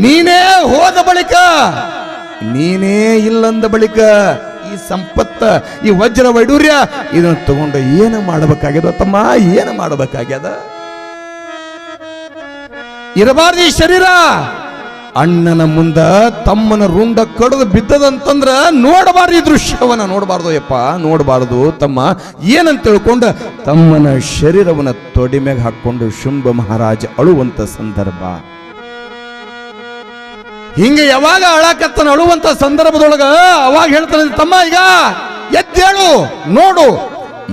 ನೀನೇ ಹೋದ ಬಳಿಕ, ನೀನೇ ಇಲ್ಲಂದ ಬಳಿಕ ಈ ಸಂಪತ್ತ, ಈ ವಜ್ರ ವೈಡೂರ್ಯ ಇದನ್ನ ತಗೊಂಡು ಏನು ಮಾಡಬೇಕಾಗ್ಯದ ತಮ್ಮ? ಏನು ಮಾಡಬೇಕಾಗ್ಯದ? ಇರಬಾರ್ದು ಈ ಶರೀರ. ಅಣ್ಣನ ಮುಂದ ತಮ್ಮನ ರುಂಡ ಕಡಿದು ಬಿದ್ದದಂತಂದ್ರ ನೋಡಬಾರ್ದು ಈ ದೃಶ್ಯವನ್ನ. ನೋಡಬಾರ್ದು ಯಪ್ಪ ನೋಡಬಾರ್ದು ತಮ್ಮ. ಏನಂತ ತಿಳ್ಕೊಂಡು ತಮ್ಮನ ಶರೀರವನ್ನ ತೊಡಿಮೆಗೆ ಹಾಕೊಂಡು ಶುಂಭ ಮಹಾರಾಜ ಅಳುವಂತ ಸಂದರ್ಭ. ಹಿಂಗೆ ಯಾವಾಗ ಅಳಕತ್ತನ ಅಳುವಂತ ಸಂದರ್ಭದೊಳಗ ಅವಾಗ ಹೇಳ್ತಾನೆ ತಮ್ಮ ಈಗ ಎದ್ದೇಳು, ನೋಡು.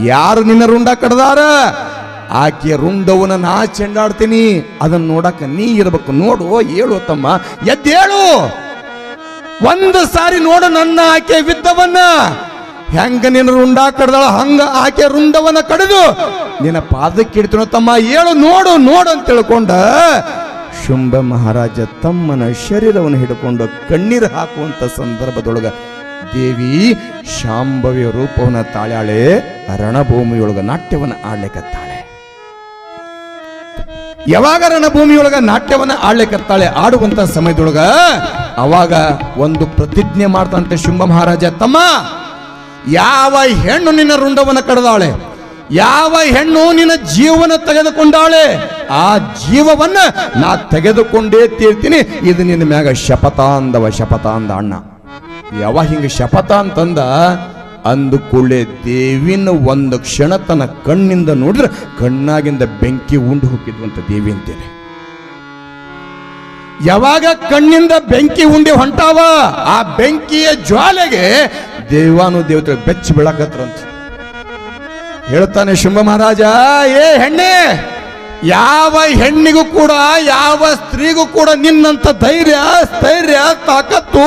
ಯಾರು ನಿನ್ನ ರುಂಡ ಕಡ್ದಾರ? ಆಕೆಯ ರುಂಡವನ್ನ ನಾ ಚೆಂಡಾಡ್ತೀನಿ. ಅದನ್ನ ನೋಡಕ ನೀ ಇರಬೇಕು. ನೋಡು, ಹೇಳು ತಮ್ಮ. ಎದ್ದೇಳು. ಒಂದು ಸಾರಿ ನೋಡು ನನ್ನ ಆಕೆ ವಿದ್ದವನ್ನ ಹೆಂಗ ನಿನ್ನ ರುಂಡ ಕಡ್ದಾಳ? ಹಂಗ ಆಕೆ ರುಂಡವನ ಕಡಿದು ನಿನ್ನ ಪಾದಕ್ಕೆ ಇಡ್ತೀನೋ ತಮ್ಮ. ಹೇಳು, ನೋಡು ನೋಡು ಅಂತ ತಿಳ್ಕೊಂಡ ಶುಂಭ ಮಹಾರಾಜ ತಮ್ಮನ ಶರೀರವನ್ನು ಹಿಡ್ಕೊಂಡು ಕಣ್ಣೀರು ಹಾಕುವಂತ ಸಂದರ್ಭದೊಳಗ ದೇವಿ ಶಾಂಭವಿಯ ರೂಪವನ್ನ ತಾಳ್ಯಾಳೆ, ರಣಭೂಮಿಯೊಳಗ ನಾಟ್ಯವನ್ನ ಆಡ್ಲಿಕ್ಕತ್ತಾಳೆ ಯಾವಾಗ ರಣಭೂಮಿಯೊಳಗ ನಾಟ್ಯವನ್ನ ಆಡ್ಲಿಕ್ಕತ್ತಾಳೆ ಆಡುವಂತ ಸಮಯದೊಳಗ ಅವಾಗ ಒಂದು ಪ್ರತಿಜ್ಞೆ ಮಾಡ್ತಂತೆ ಶುಂಭ ಮಹಾರಾಜ, ತಮ್ಮ, ಯಾವ ಹೆಣ್ಣು ನಿನ್ನ ರುಂಡವನ್ನ ಕಡದಾಳೆ? ಯಾವ ಹೆಣ್ಣು ನಿನ್ನ ಜೀವನ ತೆಗೆದುಕೊಂಡಾಳೆ? ಆ ಜೀವವನ್ನ ನಾ ತೆಗೆದುಕೊಂಡೇ ತೀರ್ತೀನಿ. ಇದು ನಿನ್ನ ಮ್ಯಾಗ ಶಪಥ ಅಂದವ ಶಪಥ ಅಂದ ಅಣ್ಣ. ಯಾವ ಹಿಂಗ ಶಪಥ ಅಂತಂದ, ಅಂದು ಕೂಡಲೇ ದೇವಿನ ಒಂದು ಕ್ಷಣ ತನ್ನ ಕಣ್ಣಿಂದ ನೋಡಿದ್ರೆ ಕಣ್ಣಾಗಿಂದ ಬೆಂಕಿ ಉಂಡು ಹೋಗಿದ್ವಂತ ದೇವಿ ಅಂತೇಳಿ. ಯಾವಾಗ ಕಣ್ಣಿಂದ ಬೆಂಕಿ ಉಂಡಿ ಹೊಂಟಾವ, ಆ ಬೆಂಕಿಯ ಜ್ವಾಲೆಗೆ ದೇವಾನು ದೇವತೆ ಬೆಚ್ಚಿ ಬೆಳಕತ್ರಂತ ಹೇಳ್ತಾನೆ ಶುಂಭ ಮಹಾರಾಜ, ಏ ಹೆಣ್ಣೆ ಯಾವ ಹೆಣ್ಣಿಗೂ ಕೂಡ, ಯಾವ ಸ್ತ್ರೀಗೂ ಕೂಡ ನಿನ್ನಂತ ಧೈರ್ಯ, ಸ್ಥೈರ್ಯ, ತಾಕತ್ತು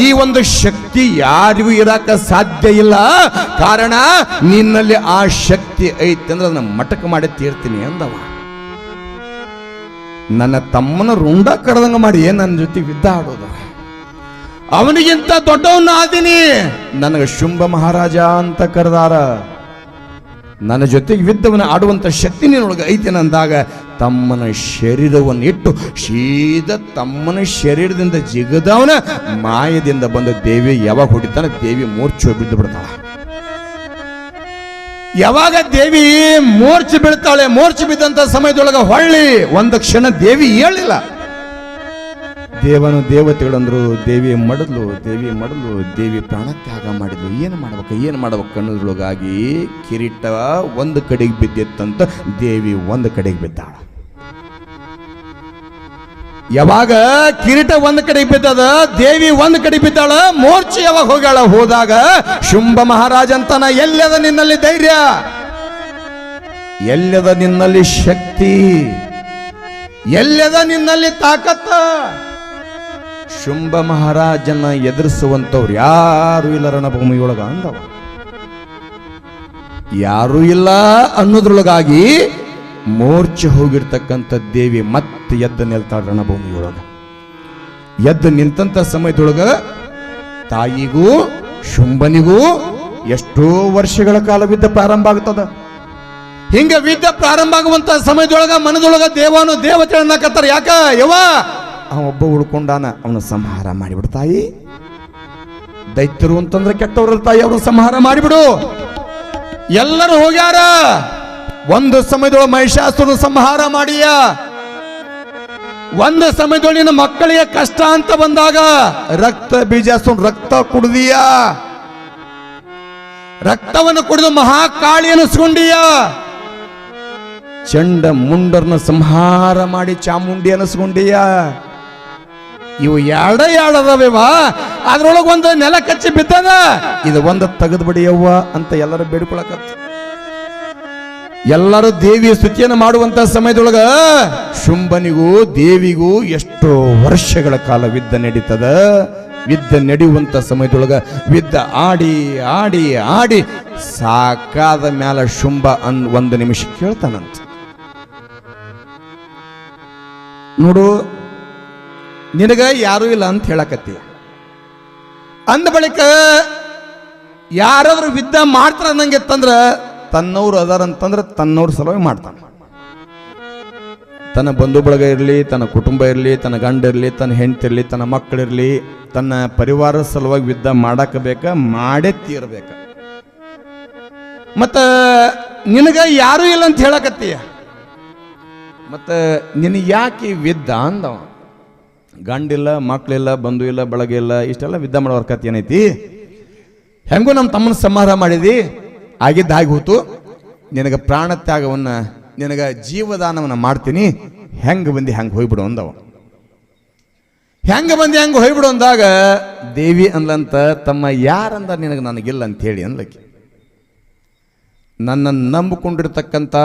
ಈ ಒಂದು ಶಕ್ತಿ ಯಾರಿಗೂ ಇರಕ ಸಾಧ್ಯ ಇಲ್ಲ. ಕಾರಣ ನಿನ್ನಲ್ಲಿ ಆ ಶಕ್ತಿ ಐತೆ ಅಂದ್ರೆ ಅದನ್ನ ಮಟಕ ಮಾಡಿ ತೀರ್ತೀನಿ ಅಂದವ. ನನ್ನ ತಮ್ಮನ ರುಂಡ ಕಡ್ದಂಗ ಮಾಡಿ ನನ್ನ ಜೊತೆ ಯುದ್ಧ ಆಡೋದು? ಅವನಿಗಿಂತ ದೊಡ್ಡವನ್ನ ಆದೀನಿ ನನಗೆ ಶುಂಭ ಮಹಾರಾಜ ಅಂತ ಕರೆದಾರ. ನನ್ನ ಜೊತೆಗೆ ವಿದ್ದವನ ಆಡುವಂಥ ಶಕ್ತಿ ನಿನ್ನೊಳಗೆ ಐತೆ ಅಂದಾಗ ತಮ್ಮನ ಶರೀರವನ್ನು ಇಟ್ಟು ಶೀದ ತಮ್ಮನ ಶರೀರದಿಂದ ಜಿಗದವನ ಮಾಯದಿಂದ ಬಂದ ದೇವಿ ಯಾವಾಗ ಹೊಡಿತಾನೆ? ದೇವಿ ಮೂರ್ಛೆ ಬಿದ್ದು ಬಿಡ್ತಾಳ. ಯಾವಾಗ ದೇವಿ ಮೂರ್ಛೆ ಬೀಳ್ತಾಳೆ, ಮೂರ್ಛೆ ಬಿದ್ದಂಥ ಸಮಯದೊಳಗೆ ಹೊಳ್ಳಿ. ಒಂದು ಕ್ಷಣ ದೇವಿ ಹೇಳಿಲ್ಲ ದೇವನು ದೇವತೆಗಳಂದ್ರು ದೇವಿ ಮಡದ್ಲು ದೇವಿ ಮಡಲು ದೇವಿ ಪ್ರಾಣತ್ಯಾಗ ಮಾಡಿದ್ಲು. ಏನು ಮಾಡ್ಬೇಕು ಏನು ಮಾಡ್ಬೇಕು ಕಣ್ಣುಗಳಿಗಾಗಿ ಕಿರೀಟ ಒಂದು ಕಡೆಗೆ ಬಿದ್ದಿತ್ತಂತ ದೇವಿ ಒಂದು ಕಡೆಗೆ ಬಿದ್ದಾಳ. ಯಾವಾಗ ಕಿರೀಟ ಒಂದ್ ಕಡೆ ಬಿದ್ದದ, ದೇವಿ ಒಂದ್ ಕಡೆ ಬಿದ್ದಾಳ ಮೋರ್ಚೆ ಯಾವಾಗ ಹೋಗ್ಯಾಳ? ಹೋದಾಗ ಶುಂಭ ಮಹಾರಾಜ ಅಂತಾನ, ಎಲ್ಲದ ನಿನ್ನಲ್ಲಿ ಧೈರ್ಯ? ಎಲ್ಲದ ನಿನ್ನಲ್ಲಿ ಶಕ್ತಿ? ಎಲ್ಲದ ನಿನ್ನಲ್ಲಿ ತಾಕತ್ತ? ಶುಂಭ ಮಹಾರಾಜನ ಎದುರಿಸುವಂಥವ್ರು ಯಾರು ಇಲ್ಲ ರಣಭೂಮಿಯೊಳಗ ಅಂದವ. ಯಾರು ಇಲ್ಲ ಅನ್ನೋದ್ರೊಳಗಾಗಿ ಮೋರ್ಚೆ ಹೋಗಿರ್ತಕ್ಕಂಥ ದೇವಿ ಮತ್ತೆ ಎದ್ದು ನಿಲ್ತಾಳ ರಣಭೂಮಿಯೊಳಗ. ಎದ್ದು ನಿಂತಂತ ಸಮಯದೊಳಗ ತಾಯಿಗೂ ಶುಂಭನಿಗೂ ಎಷ್ಟೋ ವರ್ಷಗಳ ಕಾಲ ವಿದ್ಯೆ ಪ್ರಾರಂಭ ಆಗ್ತದ. ಹಿಂಗ ವಿದ್ಯೆ ಪ್ರಾರಂಭ ಆಗುವಂತ ಸಮಯದೊಳಗ ಮನದೊಳಗ ದೇವಾನು ದೇವತೆ ಕತ್ತಾರ ಯಾಕ? ಯವ ಅವ ಒಬ್ಬ ಉಳ್ಕೊಂಡಾನ, ಅವನು ಸಂಹಾರ ಮಾಡಿಬಿಡು ತಾಯಿ. ದೈತ್ಯರು ಅಂತಂದ್ರೆ ಕೆಟ್ಟವ್ರ ತಾಯಿ ಅವರು ಸಂಹಾರ ಮಾಡಿಬಿಡು. ಎಲ್ಲರೂ ಹೋಗ್ಯಾರ. ಒಂದು ಸಮಯದೊಳಗೆ ಮಹಿಷಾಸುರನ ಸಂಹಾರ ಮಾಡಿಯ. ಒಂದು ಸಮಯದೊಳಗೆ ನಿನ್ನ ಮಕ್ಕಳಿಗೆ ಕಷ್ಟ ಅಂತ ಬಂದಾಗ, ರಕ್ತ ಬೀಜಾಸುರನ ರಕ್ತ ಕುಡಿದೀಯ. ರಕ್ತವನ್ನು ಕುಡಿದು ಮಹಾಕಾಳಿ ಅನಿಸ್ಕೊಂಡೀಯ ಚಂಡ ಮುಂಡರ್ನ ಸಂಹಾರ ಮಾಡಿ ಚಾಮುಂಡಿ ಅನಿಸ್ಕೊಂಡೀಯ ಇವು ಎರಡ ಎರಡದವೇವಾ? ಅದ್ರೊಳಗೆ ಒಂದು ನೆಲ ಕಚ್ಚಿ ಬಿದ್ದದ ಇದು ಒಂದು ತೆಗೆದು ಬಿಡಿಯವ್ವ ಅಂತ ಎಲ್ಲರೂ ಬೇಡ್ಕೊಳಕತ್ತ ಎಲ್ಲರೂ ದೇವಿಯ ಸ್ತುತಿಯನ್ನು ಮಾಡುವಂತ ಸಮಯದೊಳಗ ಶುಂಭನಿಗೂ ದೇವಿಗೂ ಎಷ್ಟೋ ವರ್ಷಗಳ ಕಾಲ ವಿದ್ದ ನಡೀತದ. ವಿದ್ದ ನಡೆಯುವಂತ ಸಮಯದೊಳಗ ವಿದ್ದ ಆಡಿ ಆಡಿ ಆಡಿ ಸಾಕಾದ ಮ್ಯಾಲ ಶುಂಭ ಅನ್ ಒಂದು ನಿಮಿಷ ಕೇಳ್ತಾನಂತ. ನೋಡು ನಿನಗ ಯಾರೂ ಇಲ್ಲ ಅಂತ ಹೇಳಕತ್ತಿ. ಅಂದ ಬಳಿಕ ಯಾರಾದ್ರೂ ವಿದ್ಯ ಮಾಡ್ತಾರ ನಂಗೆ ತಂದ್ರ ತನ್ನವ್ರು ಅದಾರ ಅಂತಂದ್ರೆ ತನ್ನವ್ರ ಸಲುವಾಗಿ ಮಾಡ್ತಾನೆ. ತನ್ನ ಬಂಧು ಬಳಗ ಇರಲಿ, ತನ್ನ ಕುಟುಂಬ ಇರಲಿ, ತನ್ನ ಗಂಡ ಇರಲಿ, ತನ್ನ ಹೆಂಡತಿ ಇರಲಿ, ತನ್ನ ಮಕ್ಕಳಿರಲಿ ತನ್ನ ಪರಿವಾರ ಸಲುವಾಗಿ ಯುದ್ಧ ಮಾಡಕ್ಕೆ ಬೇಕ, ಮಾಡೇ ತೀರ್ಬೇಕ. ಮತ್ತು ನಿನಗ ಯಾರೂ ಇಲ್ಲ ಅಂತ ಹೇಳಕತ್ತೀಯ ಮತ್ತು ನಿನಗೆ ಯಾಕೆ ವಿದ್ಯ ಅಂದವ? ಗಂಡಿಲ್ಲ ಮಕ್ಕಳಿಲ್ಲ ಬಂಧು ಇಲ್ಲ ಬಳಗ ಇಲ್ಲ ಇಷ್ಟೆಲ್ಲ ವಿದ್ಯ ಮಾಡೋ ಕತೆ ಏನೈತಿ? ಹೆಂಗೂ ನಮ್ಮ ತಮ್ಮನ ಸಂಹಾರ ಮಾಡಿದಿ? ಆಗಿದ್ದ ಆಗಿ ಹೋತು. ನಿನಗೆ ಪ್ರಾಣ ತ್ಯಾಗವನ್ನು, ನಿನಗೆ ಜೀವದಾನವನ್ನು ಮಾಡ್ತೀನಿ. ಹೆಂಗೆ ಬಂದು ಹೆಂಗೆ ಹೋಗ್ಬಿಡು ಅಂದವ. ಹೆಂಗೆ ಬಂದು ಹೆಂಗೆ ಹೋಗ್ಬಿಡು ಅಂದಾಗ, ದೇವಿ ಅಂದ್ಲಂತ ತಮ್ಮ ಯಾರಂದ ನಿನಗೆ ನನಗಿಲ್ಲ ಅಂತ ಹೇಳಿ ಅನ್ಲಕ್ಕೆ ನನ್ನನ್ನು ನಂಬಿಕೊಂಡಿರ್ತಕ್ಕಂಥ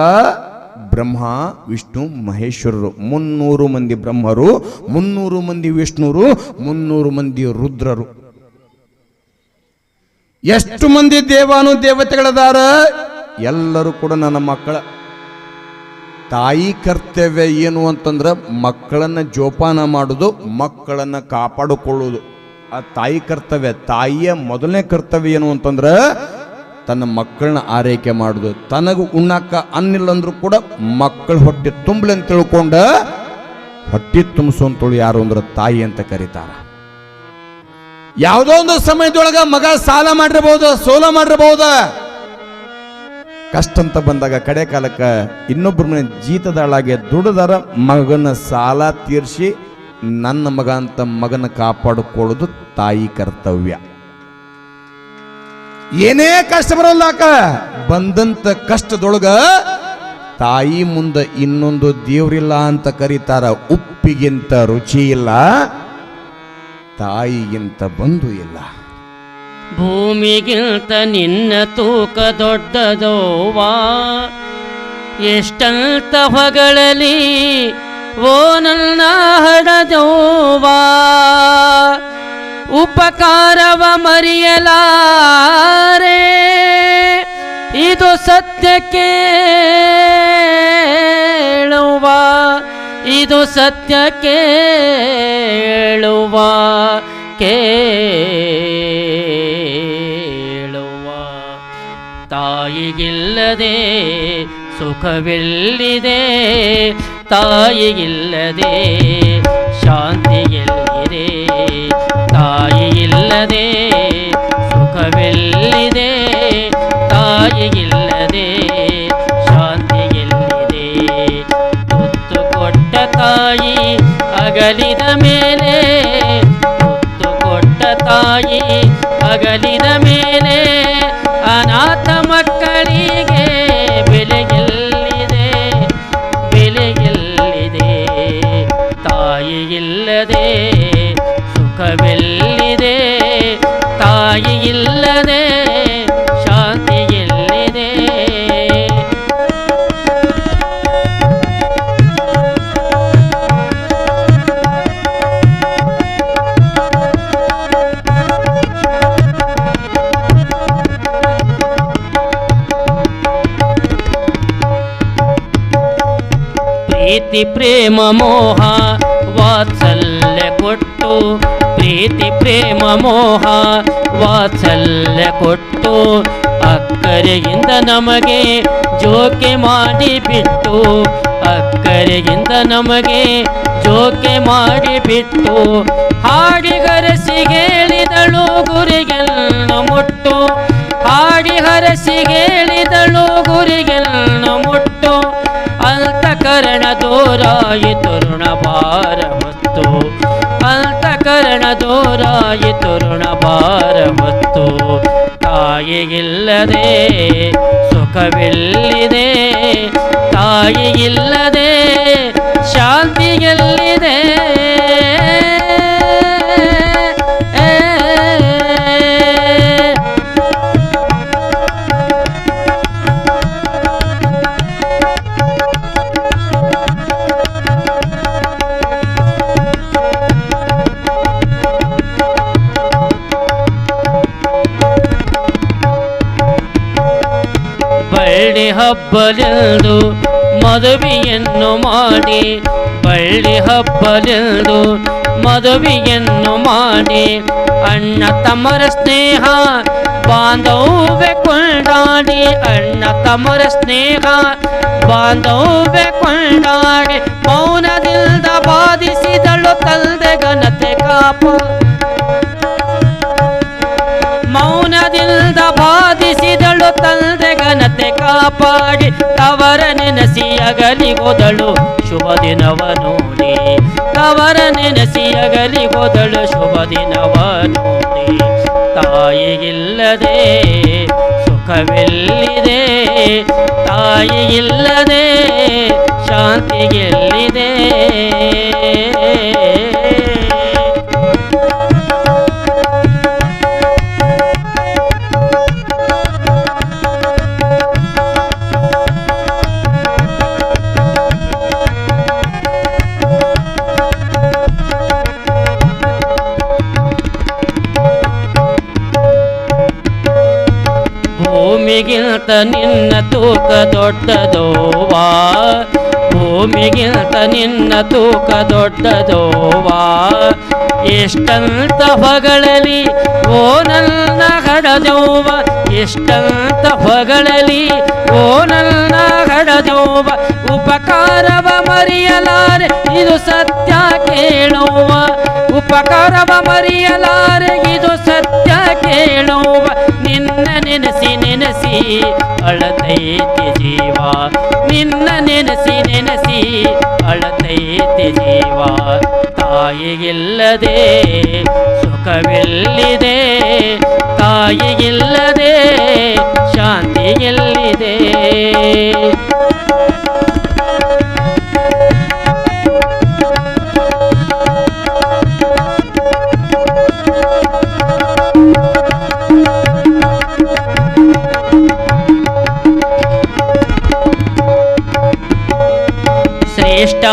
ಬ್ರಹ್ಮ, ವಿಷ್ಣು, ಮಹೇಶ್ವರರು. ಮುನ್ನೂರು ಮಂದಿ ಬ್ರಹ್ಮರು, ಮುನ್ನೂರು ಮಂದಿ ವಿಷ್ಣುರು, ಮುನ್ನೂರು ಮಂದಿ ರುದ್ರರು. ಎಷ್ಟು ಮಂದಿ ದೇವಾನು ದೇವತೆಗಳದಾರ? ಎಲ್ಲರೂ ಕೂಡ ನನ್ನ ಮಕ್ಕಳ. ತಾಯಿ ಕರ್ತವ್ಯ ಏನು ಅಂತಂದ್ರೆ ಮಕ್ಕಳನ್ನ ಜೋಪಾನ ಮಾಡೋದು, ಮಕ್ಕಳನ್ನ ಕಾಪಾಡಿಕೊಳ್ಳೋದು. ಆ ತಾಯಿ ಕರ್ತವ್ಯ, ತಾಯಿಯ ಮೊದಲನೇ ಕರ್ತವ್ಯ ಏನು ಅಂತಂದ್ರೆ ತನ್ನ ಮಕ್ಕಳನ್ನ ಆರೈಕೆ ಮಾಡುದು. ತನಗೂ ಉಣ್ಣಾಕ ಅನ್ನಿಲ್ಲ ಅಂದ್ರೂ ಕೂಡ ಮಕ್ಕಳು ಹೊಟ್ಟೆ ತುಂಬಲಿ ಅಂತ ತಿಳ್ಕೊಂಡ ಹೊಟ್ಟೆ ತುಂಬಿಸುವಂತಳು ಯಾರು ಅಂದ್ರೆ ತಾಯಿ ಅಂತ ಕರೀತಾರ. ಯಾವುದೋ ಒಂದು ಸಮಯದೊಳಗ ಮಗ ಸಾಲ ಮಾಡಿರಬಹುದು ಸೋಲ ಮಾಡಿರಬಹುದು ಕಷ್ಟ ಅಂತ ಬಂದಾಗ ಕಡೆ ಕಾಲಕ್ಕೆ ಇನ್ನೊಬ್ಬರ ಮನೆ ಜೀತದಾಳಾಗೆ ದುಡಿದಾರ ಮಗನ ಸಾಲ ತೀರಿಸಿ ನನ್ನ ಮಗ ಅಂತ ಮಗನ ಕಾಪಾಡಿಕೊಳ್ಳೋದು ತಾಯಿ ಕರ್ತವ್ಯ. ಏನೇ ಕಷ್ಟ ಬರಲ್ಲಾಕ ಬಂದಂತ ಕಷ್ಟದೊಳಗ ತಾಯಿ ಮುಂದೆ ಇನ್ನೊಂದು ದೇವ್ರಿಲ್ಲ ಅಂತ ಕರೀತಾರ, ಉಪ್ಪಿಗಿಂತ ರುಚಿ ಇಲ್ಲ, ತಾಯಿಗಿಂತ ಬಂಧು ಇಲ್ಲ. ಭೂಮಿಗಿಂತ ನಿನ್ನ ತೂಕ ದೊಡ್ಡದೋವಾ. ಎಷ್ಟಂತ ಹೊಗಳಲಿ ಓ ನನ್ನ ಹಡದೋವಾ ಉಪಕಾರವ ಮರೆಯಲಾರೆ. ಇದು ಸತ್ಯ ಕೇಳುವ ಇದು ಸತ್ಯ ಕೇಳುವ ಕೇಳುವ. ತಾಯಿಗಿಲ್ಲದೆ ಸುಖವಿಲ್ಲಿದೆ ತಾಯಿಗಿಲ್ಲದೆ ಶಾಂತಿ ಎಲ್ಲಿದೆ ತಾಯಿಯಿಲ್ಲದೆ, ಸುಖವೆಲ್ಲಿದೆ? ತಾಯಿಗಿಲ್ಲದೆ ಶಾಂತಿ ಎಲ್ಲಿದೆ ತುತ್ತು ಕೊಟ್ಟ ತಾಯಿ ಅಗಲಿದ ಮೇಲೆ, ತುತ್ತು ಕೊಟ್ಟ ತಾಯಿ ಅಗಲಿದ ಮೇಲೆ, ಅನಾಥ ಮಕ್ಕಳಿಗೆ ಬೆಲೆಗೆಲ್ಲಿದೆ ಬೆಲೆಗೆಲ್ಲಿದೆ ತಾಯಿ ಇಲ್ಲದೆ ಸುಖವೆಲ್ಲಿದೆ ತಾಯಿ ಇಲ್ಲದೆ ಶಾಂತಿ ಎಲ್ಲಿದೆ ಪ್ರೀತಿ ಪ್ರೇಮ ಮೋಹ ವಾತ್ಸಲ್ಯ ಕೊಟ್ಟು ಪ್ರೀತಿ, ಪ್ರೇಮ, ಮೋಹ ವಾತ್ಸಲ್ಯ ಕೊಟ್ಟು ಅಕ್ಕರೆಯಿಂದ ನಮಗೆ ಜೋಕೆ ಮಾಡಿಬಿಟ್ಟು ಅಕ್ಕರೆಯಿಂದ ನಮಗೆ ಜೋಕೆ ಮಾಡಿಬಿಟ್ಟು ಹಾಡಿಗರಸಿಗೇಳಿದಳು ಗುರಿಗೆಲ್ಲ ಮುಟ್ಟು. ಹಾಡಿ ಹರಸಿಗೇಳಿದಳು ಗುರಿಗೆಲ್ಲ ಮುಟ್ಟು. ಅಂತಕರಣ ದೋರಾಯಿ ತರುಣ ಭಾರ ದೋರಾಯಿ ತರುಣ ಭಾರ ಹೊತ್ತು ತಾಯಿಗಿಲ್ಲದೆ ಸುಖವೆಲ್ಲಿದೆ. ತಾಯಿ ಇಲ್ಲದೆ ಹಬ್ಬಲೆಂದು ಮದುವೆಯನ್ನು ಮಾಡಿ, ಬಳ್ಳಿ ಹಬ್ಬಲೆಂದು ಮದುವೆಯನ್ನು ಮಾಡಿ, ಅಣ್ಣ ತಮ್ಮರ ಸ್ನೇಹ, ಬಾಂಧವ್ಯ ಕೊಂಡಾಡಿ, ಅಣ್ಣ ತಮ್ಮರ ಸ್ನೇಹ, ಬಾಂಧವ್ಯ ಕೊಂಡಾಡಿ, ಮೌನದಿಂದ ಬಾಧಿಸಿದಳು ತಂದೆ ಘನತೆ ಕಾಪ. ಮೌನದಿಂದ ಬಾಧಿಸಿದಳು ತಂದೆ ಕಾಪಾಡಿ, ತವರ ನೆನೆಸಿ ಅಗಲಿ ಓದಳು ಶುಭ ದಿನವ ನೋಡಿ ತವರ ನೆನೆಸಿ ಅಗಲಿ ಓದಳು ಶುಭ ದಿನವ ನೋಡಿ ತಾಯಿಗಿಲ್ಲದೆ ಸುಖವೆಲ್ಲಿದೆ ತಾಯಿಗಿಲ್ಲದೆ ಶಾಂತಿಗೆಲ್ಲಿದೆ. ಭೂಮಿಗಿಂತ ನಿನ್ನ ತೂಕ ದೊಡ್ಡದೋವಾ? ಭೂಮಿಗಿಂತ ನಿನ್ನ ತೂಕ ದೊಡ್ಡದೋವಾ? ಎಷ್ಟಂತ ಹೊಗಳಲಿ ಓ ನನ್ನ ಹಡದೋವ? ಎಷ್ಟಂತ ಹೊಗಳಲಿ ಓ ನನ್ನ ಹಡದೋವ? ಉಪಕಾರವ ಮರಿಯಲಾರೆ, ಇದು ಸತ್ಯ ಕೇಳುವ? ಉಪಕಾರವ ಮರಿಯಲಾರೆ, ಇದು ಸತ್ಯ ಕೇಳುವ? ನಿನ್ನ ನೆನೆಸಿ ನೆನೆಸಿ ಅಳತೈತಿ ಜೀವ. ನಿನ್ನ ನೆನೆಸಿ ನೆನೆಸಿ ಅಳತೈತಿ ಜೀವ. ತಾಯಿಗಿಲ್ಲದೆ ಸುಖವೆಲ್ಲಿದೆ. ತಾಯಿಗಿಲ್ಲದೆ ಶಾಂತಿ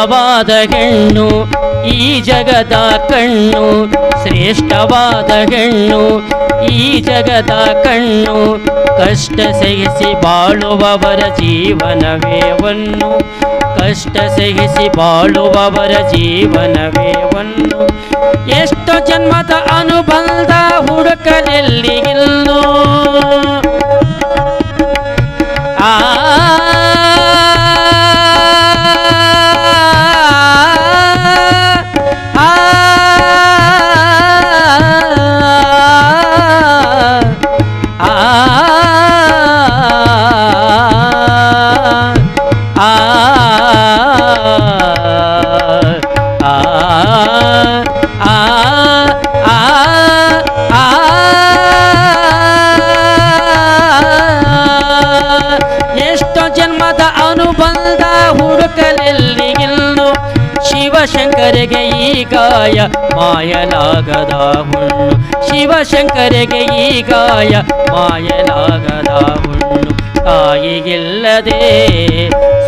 ಶ್ರೇಷ್ಠವಾದ ಹೆಣ್ಣು, ಈ ಜಗದ ಕಣ್ಣು. ಶ್ರೇಷ್ಠವಾದ ಹೆಣ್ಣು, ಈ ಜಗದ ಕಣ್ಣು. ಕಷ್ಟ ಸಹಿಸಿ ಬಾಳುವವರ ಜೀವನವೇ ಒಂದು ಕಷ್ಟ ಸಹಿಸಿ ಬಾಳುವವರ ಜೀವನವೇ ಒಂದು ಎಷ್ಟು ಜನ್ಮದ ಅನುಬಂಧ ಹುಡುಕಲಿಲ್ಲಿ ಇಲ್ಲೋ. ಶಿವಶಂಕರಿಗೆ ಈ ಗಾಯ ಮಾಯಲಾಗದ ಹುಣ್ಣು ಶಿವಶಂಕರಿಗೆ ಈ ಗಾಯ ಮಾಯಲಾಗದ ಹುಣ್ಣು ತಾಯಿಗಿಲ್ಲದೆ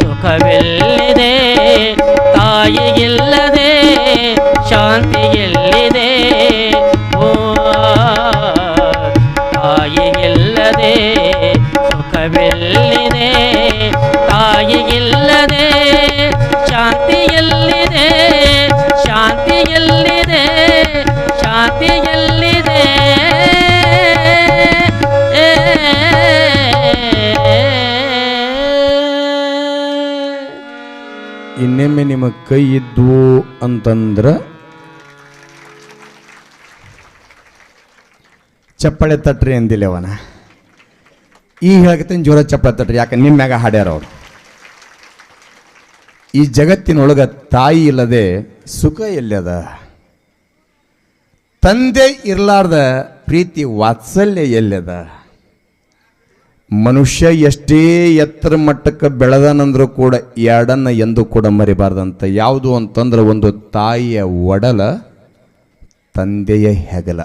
ಸುಖವೆಲ್ಲಿದೆ ತಾಯಿಗಿಲ್ಲದೆ ಶಾಂತಿ ಎಲ್ಲಿದೆ ಓ ತಾಯಿಗಿಲ್ಲದೆ ಸುಖವೆಲ್ಲಿದೆ ತಾಯಿಗಿಲ್ಲದೆ ಶಾಂತಿ ಇನ್ನೊಮ್ಮೆ ನಿಮ್ಮ ಕೈ ಇದ್ವು ಅಂತಂದ್ರ ಚಪ್ಪಳೆ ತಟ್ರಿ ಅಂದಿಲ್ಲ ಅವನ. ಈ ಹೇಳಕತ್ತೀನಿ ಜೋರ ಚಪ್ಪಳೆ ತಟ್ರಿ, ಯಾಕೆ ನಿಮ್ಮ್ಯಾಗ ಹಾಡ್ಯಾರ ಅವ್ರು. ಈ ಜಗತ್ತಿನೊಳಗ ತಾಯಿ ಇಲ್ಲದೆ ಸುಖ ಎಲ್ಲದ? ತಂದೆ ಇರಲಾರ್ದ ಪ್ರೀತಿ ವಾತ್ಸಲ್ಯ ಎಲ್ಲದ? ಮನುಷ್ಯ ಎಷ್ಟೇ ಎತ್ತರ ಮಟ್ಟಕ್ಕೆ ಬೆಳೆದನಂದ್ರೂ ಕೂಡ ಎರಡನ್ನ ಎಂದು ಕೂಡ ಮರಿಬಾರ್ದಂತ ಯಾವುದು ಅಂತಂದ್ರೆ ಒಂದು ತಾಯಿಯ ಒಡಲ, ತಂದೆಯ ಹೆಗಲ.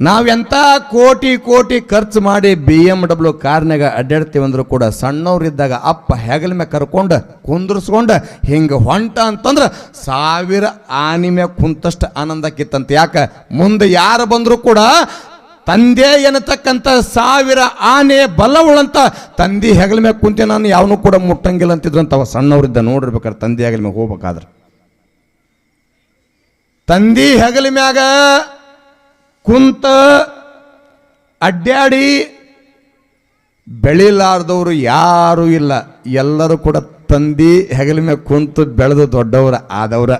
ನಾವೆಂಥ ಕೋಟಿ ಕೋಟಿ ಖರ್ಚು ಮಾಡಿ ಬಿ ಎಂ ಡಬ್ಲ್ಯೂ ಕಾರ್ನಾಗ ಅಡ್ಡಾಡ್ತೀವಿ ಅಂದ್ರೂ ಕೂಡ ಸಣ್ಣವ್ರಿದ್ದಾಗ ಅಪ್ಪ ಹೆಗಲ ಮೇಲೆ ಕರ್ಕೊಂಡು, ಕುಂದ್ರಿಸ್ಕೊಂಡು, ಹಿಂಗೆ ಹೊಂಟ ಅಂತಂದ್ರೆ ಸಾವಿರ ಆನಿ ಮ್ಯಾಗ ಕುಂತಷ್ಟು ಆನಂದಕ್ಕಿತ್ತಂತ. ಯಾಕೆ? ಮುಂದೆ ಯಾರು ಬಂದರೂ ಕೂಡ ತಂದೆ ಎನ್ನತಕ್ಕಂಥ ಸಾವಿರ ಆನೆ ಬಲವುಳಂತ ತಂದಿ ಹೆಗಲ ಮ್ಯಾಗ ಕುಂತೆ ನಾನು ಯಾವನು ಕೂಡ ಮುಟ್ಟಂಗಿಲ್ಲ ಅಂತಿದ್ರಂತ ಅವ ಸಣ್ಣವರಿದ್ದ ನೋಡಿರ್ಬೇಕಾರೆ ತಂದೆ ಹೆಗಲ ಮ್ಯಾಗ ಹೋಗ್ಬೇಕಾದ್ರೆ. ತಂದೆ ಹೆಗಲ ಮ್ಯಾಗ ಕುಂತ ಅಡ್ಡಾಡಿ ಬೆಳಿಲಾರ್ದವರು ಯಾರೂ ಇಲ್ಲ. ಎಲ್ಲರೂ ಕೂಡ ತಂದಿ ಹೆಗಲ ಮ್ಯಾಗ ಕುಂತು ಬೆಳೆದು ದೊಡ್ಡವರ ಆದವ್ರ.